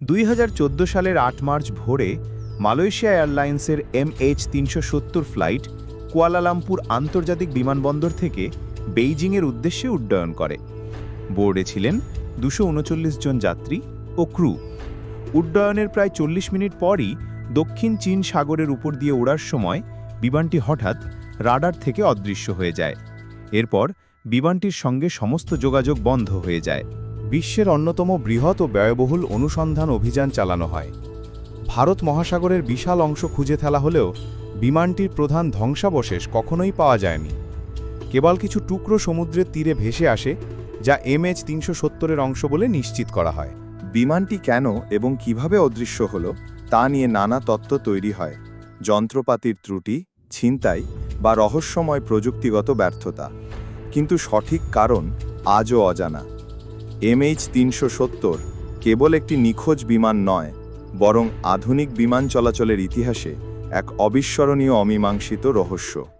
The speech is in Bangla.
দুই হাজার চোদ্দ সালের আট মার্চ ভোরে মালয়েশিয়া এয়ারলাইন্সের এমএইচ তিনশো সত্তর ফ্লাইট কুয়ালালামপুর আন্তর্জাতিক বিমানবন্দর থেকে বেইজিংয়ের উদ্দেশ্যে উড্ডয়ন করে। বোর্ডে ছিলেন দুশো জন যাত্রী ও ক্রু। উড্ডয়নের প্রায় চল্লিশ মিনিট পরই দক্ষিণ চীন সাগরের উপর দিয়ে ওড়ার সময় বিমানটি হঠাৎ রাডার থেকে অদৃশ্য হয়ে যায়। এরপর বিমানটির সঙ্গে সমস্ত যোগাযোগ বন্ধ হয়ে যায়। বিশ্বের অন্যতম বৃহৎ ও ব্যয়বহুল অনুসন্ধান অভিযান চালানো হয়। ভারত মহাসাগরের বিশাল অংশ খুঁজে ফেলা হলেও বিমানটির প্রধান ধ্বংসাবশেষ কখনোই পাওয়া যায়নি। কেবল কিছু টুকরো সমুদ্রের তীরে ভেসে আসে, যা এমএইচ তিনশো সত্তরের অংশ বলে নিশ্চিত করা হয়। বিমানটি কেন এবং কীভাবে অদৃশ্য হল, তা নিয়ে নানা তত্ত্ব তৈরি হয়। যন্ত্রপাতির ত্রুটি, ছিনতাই বা রহস্যময় প্রযুক্তিগত ব্যর্থতা। কিন্তু সঠিক কারণ আজও অজানা। এমএইচ তিনশো সত্তর কেবল একটি নিখোঁজ বিমান নয়, বরং আধুনিক বিমান চলাচলের ইতিহাসে এক অবিস্মরণীয় অমীমাংসিত রহস্য।